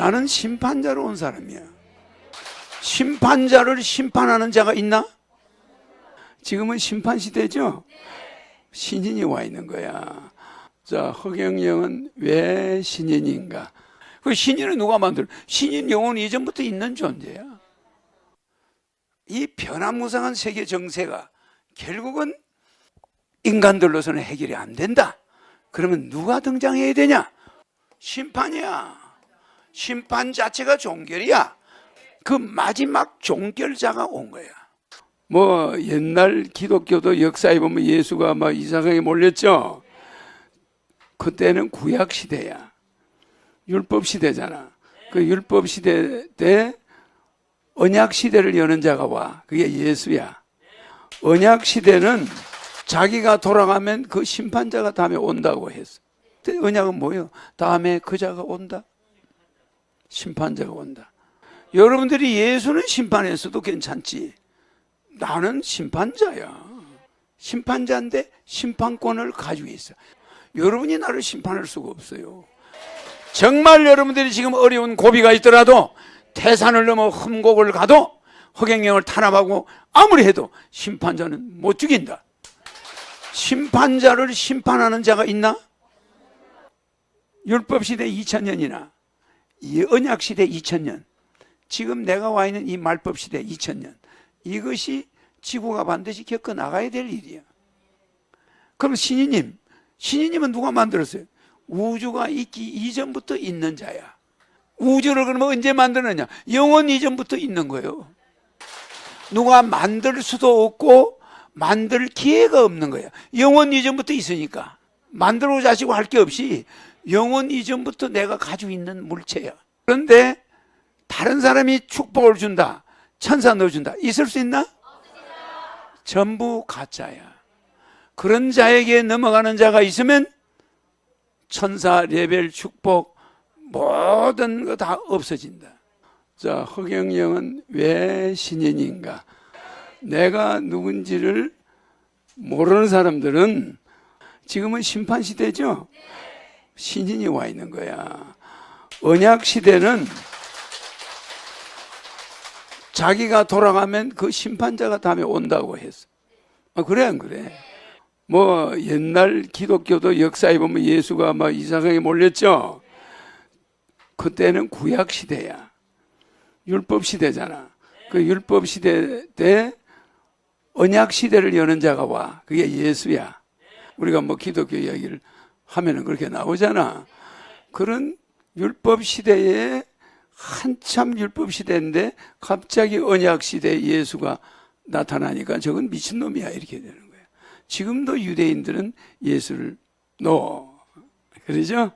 나는 심판자로 온 사람이야. 심판자를 심판하는 자가 있나? 지금은 심판 시대죠? 신인이 와 있는 거야. 자, 허경영은 왜 신인인가? 그 신인은 누가 만들? 신인 영혼이 이전부터 있는 존재야. 이 변화무쌍한 세계 정세가 결국은 인간들로서는 해결이 안 된다. 그러면 누가 등장해야 되냐? 심판이야. 심판 자체가 종결이야. 그 마지막 종결자가 온 거야. 뭐 옛날 기독교도 역사에 보면 예수가 막 이상하게 몰렸죠. 그때는 구약 시대야. 율법 시대잖아. 그 율법 시대 때 언약 시대를 여는 자가 와. 그게 예수야. 언약 시대는 자기가 돌아가면 그 심판자가 다음에 온다고 했어. 언약은 뭐예요? 다음에 그 자가 온다. 심판자가 온다. 여러분들이 예수는 심판했어도 괜찮지. 나는 심판자야. 심판자인데 심판권을 가지고 있어. 여러분이 나를 심판할 수가 없어요. 정말 여러분들이 지금 어려운 고비가 있더라도 태산을 넘어 흠곡을 가도 허경영을 탄압하고 아무리 해도 심판자는 못 죽인다. 심판자를 심판하는 자가 있나? 율법 시대 2000년이나 이 언약 시대 2000년 지금 내가 와 있는 이 말법 시대 2000년 이것이 지구가 반드시 겪어 나가야 될 일이야. 그럼 신이님, 신이님은 누가 만들었어요? 우주가 있기 이전부터 있는 자야. 우주를 그러면 언제 만드느냐? 영원 이전부터 있는 거예요. 누가 만들 수도 없고 만들 기회가 없는 거야. 영원 이전부터 있으니까 만들고 자시고 할 게 없이 영원 이전부터 내가 가지고 있는 물체야. 그런데 다른 사람이 축복을 준다. 천사 넣어준다. 있을 수 있나? 전부 가짜야. 그런 자에게 넘어가는 자가 있으면 천사 레벨 축복 모든 거 다 없어진다. 자, 허경영은 왜 신인인가? 내가 누군지를 모르는 사람들은 지금은 심판 시대죠? 신인이 와 있는 거야. 언약 시대는 자기가 돌아가면 그 심판자가 다음에 온다고 했어. 아, 그래, 안 그래? 뭐, 옛날 기독교도 역사에 보면 예수가 막 이상하게 몰렸죠? 그때는 구약 시대야. 율법 시대잖아. 그 율법 시대 때 언약 시대를 여는 자가 와. 그게 예수야. 우리가 뭐 기독교 이야기를 하면은 그렇게 나오잖아. 그런 율법 시대에 한참 율법 시대인데 갑자기 언약 시대에 예수가 나타나니까 저건 미친놈이야 이렇게 되는 거야. 지금도 유대인들은 예수를 넣어. 그러죠?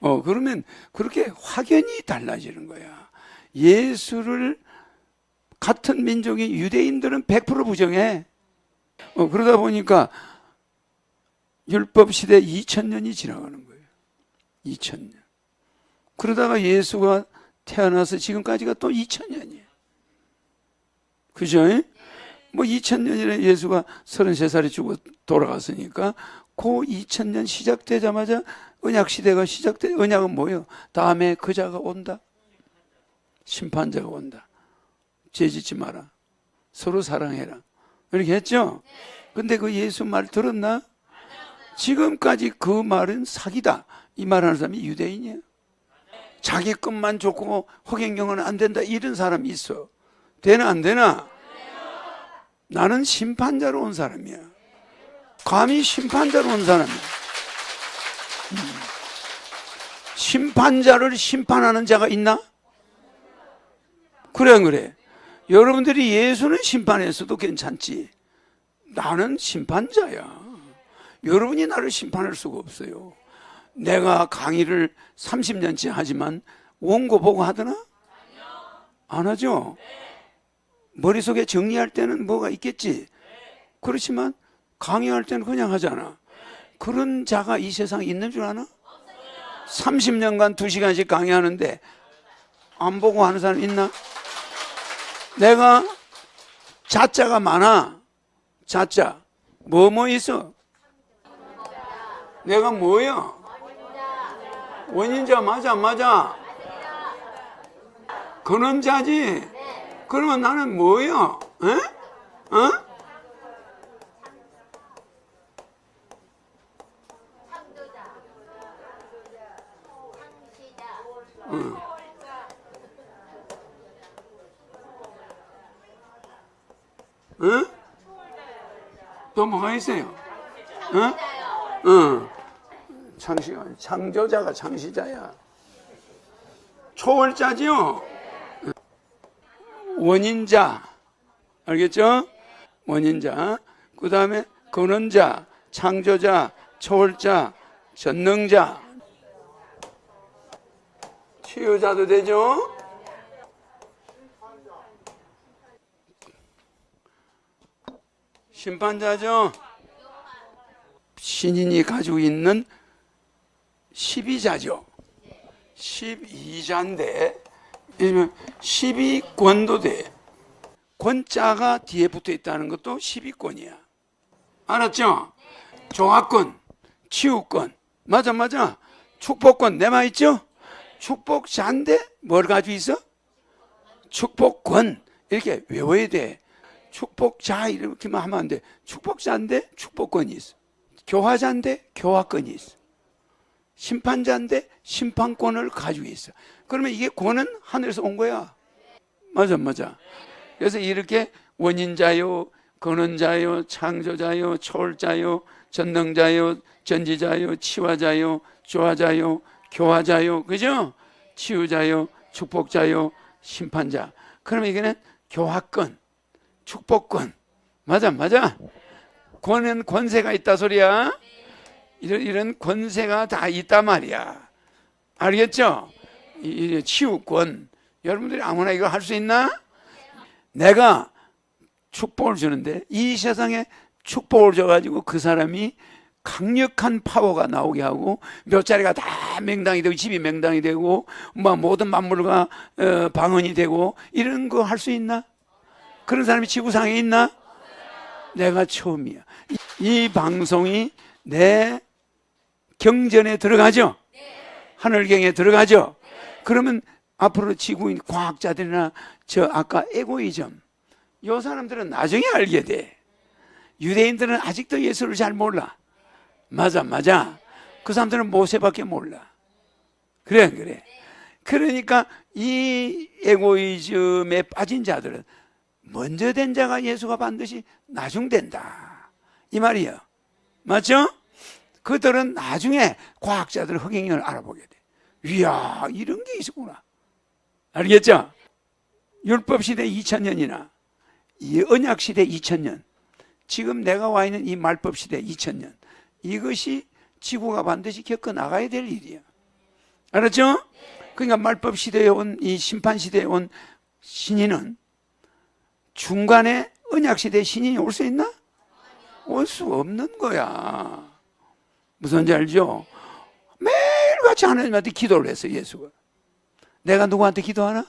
어, 그러면 그렇게 확연히 달라지는 거야. 예수를 같은 민족인 유대인들은 100% 부정해. 어, 그러다 보니까 율법 시대 2000년이 지나가는 거예요. 2000년. 그러다가 예수가 태어나서 지금까지가 또 2000년이에요. 그죠? 뭐 2000년이나 예수가 33살에 죽어 돌아갔으니까 그 2000년 시작되자마자 언약 시대가 시작돼. 언약은 뭐예요? 다음에 그자가 온다. 심판자가 온다. 죄 짓지 마라. 서로 사랑해라. 이렇게 했죠? 근데 그 예수 말 들었나? 지금까지 그 말은 사기다. 이 말하는 사람이 유대인이에요. 자기 것만 좋고 허경영은 안 된다. 이런 사람이 있어. 되나 안 되나? 나는 심판자로 온 사람이야. 감히 심판자로 온 사람이야. 음. 심판자를 심판하는 자가 있나? 그래, 안 그래. 여러분들이 예수는 심판했어도 괜찮지. 나는 심판자야. 여러분이 나를 심판할 수가 없어요. 내가 강의를 30년째 하지만 원고 보고 하더나? 안 하죠? 머릿속에 정리할 때는 뭐가 있겠지? 그렇지만 강의할 때는 그냥 하잖아. 그런 자가 이 세상에 있는 줄 아나? 30년간 2시간씩 강의하는데 안 보고 하는 사람 있나? 내가 자자가 많아. 자자. 뭐뭐 있어? 내가 뭐야? 원인자 맞아 안 맞아? 그런 자지. 그러면 나는 뭐야? 에? 어? 응? 또 뭐가 있어요? 응? 응. 창시, 창조자가 창시자야. 초월자지요? 원인자. 알겠죠? 원인자. 그 다음에 근원자, 창조자, 초월자, 전능자. 치유자도 되죠? 심판자죠? 신인이 가지고 있는 12자죠. 12자인데, 12권도 돼. 권자가 뒤에 붙어 있다는 것도 12권이야. 알았죠? 종합권, 치유권. 맞아, 맞아. 축복권, 내 말 있죠? 축복자인데 뭘 가지고 있어? 축복권. 이렇게 외워야 돼. 축복자 이렇게만 하면 안 돼. 축복자인데 축복권이 있어. 교화자인데 교화권이 있어. 심판자인데 심판권을 가지고 있어. 그러면 이게 권은 하늘에서 온 거야. 맞아, 맞아. 그래서 이렇게 원인자요, 근원자요, 창조자요, 초월자요, 전능자요, 전지자요, 치화자요, 조화자요, 교화자요, 그죠? 치유자요, 축복자요, 심판자. 그러면 이게는 교화권, 축복권. 맞아, 맞아. 권은 권세가 있다 소리야. 이런, 이런 권세가 다 있단 말이야. 알겠죠? 이, 이 치유권. 여러분들이 아무나 이거 할 수 있나? 내가 축복을 주는데 이 세상에 축복을 줘가지고 그 사람이 강력한 파워가 나오게 하고 몇 자리가 다 맹당이 되고 집이 맹당이 되고 뭐 모든 만물과 어, 방언이 되고 이런 거 할 수 있나? 그런 사람이 지구상에 있나? 내가 처음이야. 이, 이 방송이 내 경전에 들어가죠. 하늘경에 들어가죠. 그러면 앞으로 지구인 과학자들이나 저 아까 에고이즘 요 사람들은 나중에 알게 돼. 유대인들은 아직도 예수를 잘 몰라. 맞아, 맞아. 그 사람들은 모세밖에 몰라. 그래, 그래. 그러니까 이 에고이즘에 빠진 자들은 먼저 된 자가 예수가 반드시 나중 된다. 이 말이에요. 맞죠? 그들은 나중에 과학자들 흑행을 알아보게 돼. 이야, 이런 게 있었구나. 알겠죠? 율법 시대 2000년이나 이 언약 시대 2000년, 지금 내가 와 있는 이 말법 시대 2000년, 이것이 지구가 반드시 겪어 나가야 될 일이야. 알았죠? 그러니까 말법 시대에 온 이 심판 시대에 온 신인은 중간에 언약 시대 신인이 올 수 있나? 올 수 없는 거야. 무슨지 알죠? 매일같이 하나님한테 기도를 했어 예수가. 내가 누구한테 기도하나?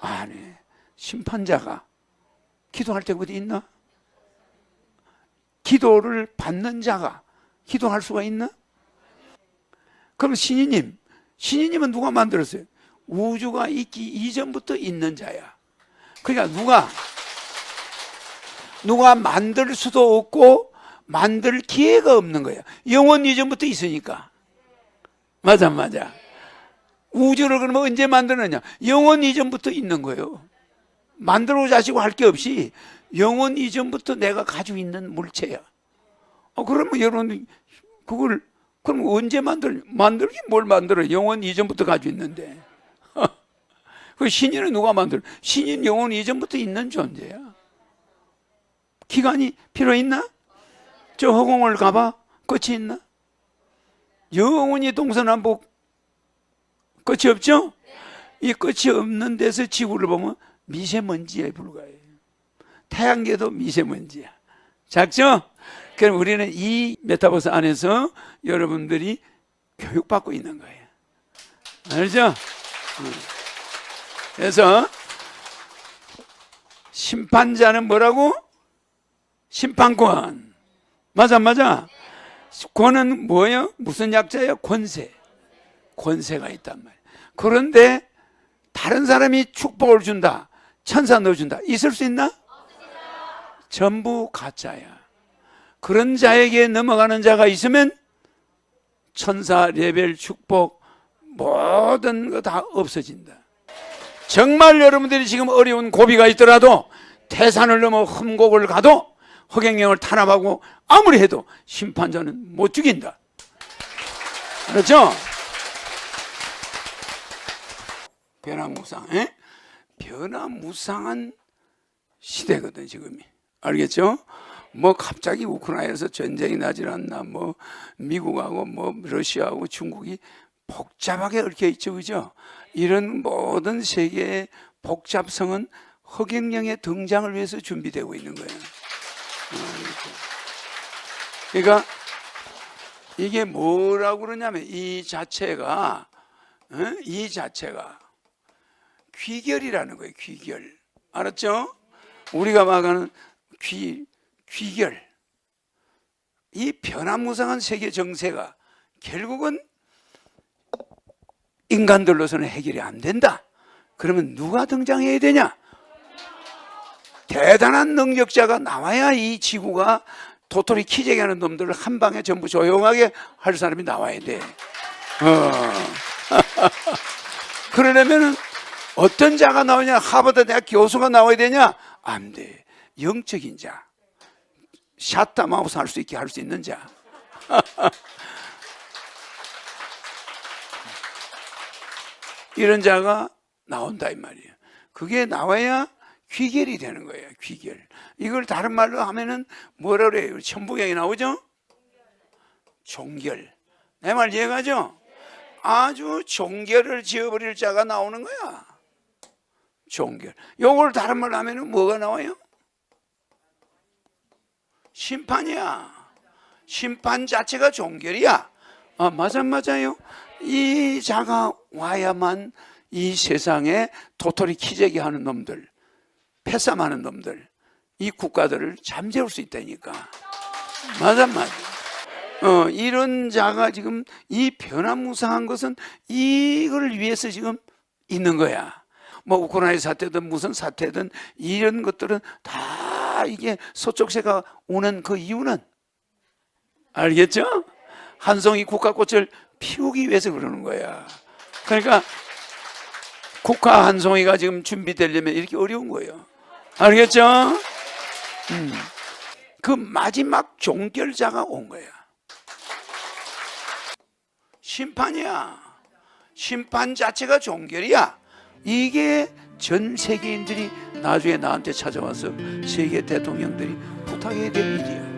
아니, 심판자가 기도할 때 어디 있나? 기도를 받는 자가 기도할 수가 있나? 그럼 신이님, 신이님은 누가 만들었어요? 우주가 있기 이전부터 있는 자야. 그러니까 누가 누가 만들 수도 없고 만들 기회가 없는 거야. 영원 이전부터 있으니까. 맞아, 맞아. 우주를 그러면 언제 만드느냐? 영원 이전부터 있는 거예요. 만들어 자시고 할 게 없이 영원 이전부터 내가 가지고 있는 물체야. 어, 그러면 여러분, 그걸, 그럼 언제 만들, 만들기 뭘 만들어? 영원 이전부터 가지고 있는데. 그 신인은 누가 만들어? 신인 영원 이전부터 있는 존재야. 기간이 필요 있나? 저 허공을 가봐? 끝이 있나? 영원히 동서남북 끝이 없죠? 이 끝이 없는 데서 지구를 보면 미세먼지에 불과해요. 태양계도 미세먼지야. 작죠? 그럼 우리는 이 메타버스 안에서 여러분들이 교육받고 있는 거예요. 알죠? 그래서 심판자는 뭐라고? 심판권. 맞아, 맞아. 권은 뭐예요? 무슨 약자예요? 권세. 권세가 있단 말이에요. 그런데 다른 사람이 축복을 준다. 천사 넣어준다. 있을 수 있나? 전부 가짜야. 그런 자에게 넘어가는 자가 있으면 천사 레벨 축복 모든 거 다 없어진다. 정말 여러분들이 지금 어려운 고비가 있더라도 태산을 넘어 흠곡을 가도 허경영을 탄압하고 아무리 해도 심판자는 못 죽인다. 그렇죠? 변화무상, 에? 변화무상한 시대거든 지금이. 알겠죠? 뭐 갑자기 우크라이나에서 전쟁이 나질 않나, 뭐 미국하고 뭐 러시아하고 중국이 복잡하게 얽혀 있죠, 그죠? 이런 모든 세계의 복잡성은 허경영의 등장을 위해서 준비되고 있는 거예요. 어, 이렇게. 그러니까 이게 뭐라고 그러냐면 이 자체가 어? 이 자체가 귀결이라는 거예요. 귀결. 알았죠? 우리가 말하는 귀 귀결. 이 변화무쌍한 세계 정세가 결국은 인간들로서는 해결이 안 된다. 그러면 누가 등장해야 되냐? 대단한 능력자가 나와야 이 지구가 도토리 키재기 하는 놈들을 한 방에 전부 조용하게 할 사람이 나와야 돼. 어. 그러려면은 어떤 자가 나오냐? 하버드 대학 교수가 나와야 되냐? 안 돼. 영적인 자. 샷다 마우스 할 수 있게 할 수 있는 자. 이런 자가 나온다 이 말이에요. 그게 나와야 귀결이 되는 거예요. 귀결. 이걸 다른 말로 하면은 뭐라 그래요? 천부경이 나오죠? 종결. 내 말 이해가죠? 아주 종결을 지어버릴 자가 나오는 거야. 종결. 요걸 다른 말로 하면은 뭐가 나와요? 심판이야. 심판 자체가 종결이야. 아, 맞아, 맞아요. 이 자가 와야만 이 세상에 도토리 키재기 하는 놈들, 패싸하는 놈들, 이 국가들을 잠재울 수 있다니까. 맞아, 맞아. 어, 이런 자가 지금 이 변화무쌍한 것은 이걸 위해서 지금 있는 거야. 뭐 우크라이나 사태든 무슨 사태든 이런 것들은 다 이게 서쪽세가 오는 그 이유는 알겠죠? 한 송이 국화꽃을 피우기 위해서 그러는 거야. 그러니까 국화 한 송이가 지금 준비되려면 이렇게 어려운 거예요. 알겠죠? 음. 그 마지막 종결자가 온 거야. 심판이야. 심판 자체가 종결이야. 이게 전 세계인들이 나중에 나한테 찾아와서 세계 대통령들이 부탁해야 될 일이야.